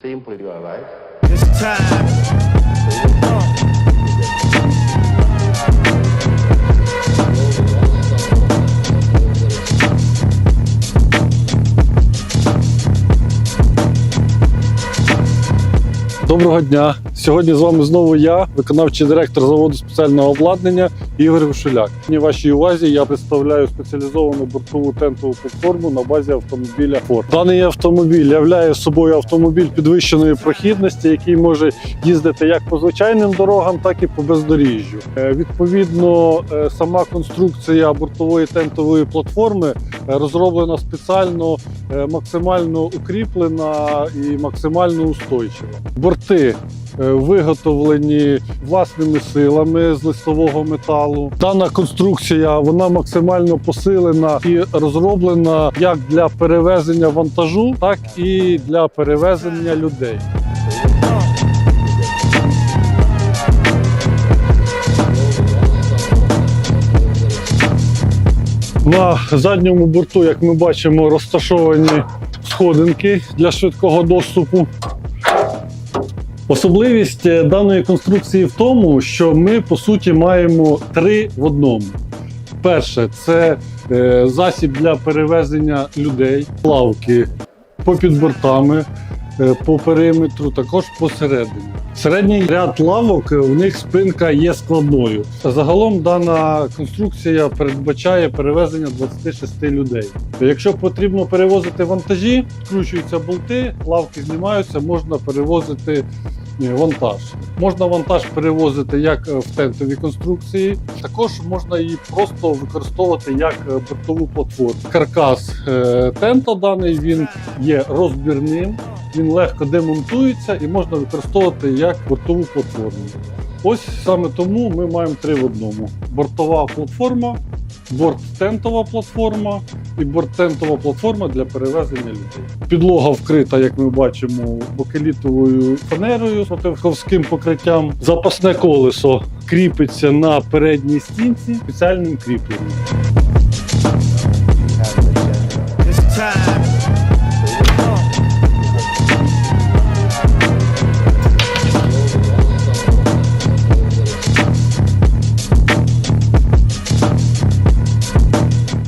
Simple, you are right. It's time. Доброго дня! Сьогодні з вами знову я, виконавчий директор заводу спеціального обладнання Ігор Гушуляк. В вашій увазі я представляю спеціалізовану бортову тентову платформу на базі автомобіля Ford. Даний автомобіль являє собою автомобіль підвищеної прохідності, який може їздити як по звичайним дорогам, так і по бездоріжжю. Е, Відповідно, е, сама конструкція бортової тентової платформи е, розроблена спеціально максимально укріплена і максимально устойчива. Борти виготовлені власними силами з листового металу. Дана конструкція вона максимально посилена і розроблена як для перевезення вантажу, так і для перевезення людей. На задньому борту, як ми бачимо, розташовані сходинки для швидкого доступу. Особливість е, даної конструкції в тому, що ми по суті маємо три в одному. Перше, це е, засіб для перевезення людей, лавки попід бортами, е, по периметру, також посередині. Середній ряд лавок у них спинка є складною. Загалом дана конструкція передбачає перевезення 26 людей. Якщо потрібно перевозити вантажі, скручуються болти, лавки знімаються, можна перевозити е, вантаж. Можна вантаж перевозити як е, в тентовій конструкції, також можна її просто використовувати як е, бортову платформу. Каркас е, тента даний він є розбірним, він легко демонтується і можна використовувати як бортову платформу. Ось саме тому ми маємо три в одному: бортова платформа, борт-тентова платформа і борт-тентова платформа для перевезення людей. Підлога вкрита, як ми бачимо, бакелітовою фанерою з мотивковським покриттям. Запасне колесо кріпиться на передній стінці спеціальним кріпленням.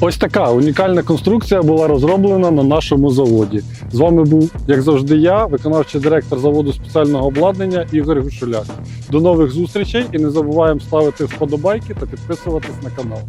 Ось така унікальна конструкція була розроблена на нашому заводі. З вами був, як завжди, я, виконавчий директор заводу спеціального обладнання Ігор Гушуляк. До нових зустрічей і не забуваємо ставити вподобайки та підписуватись на канал.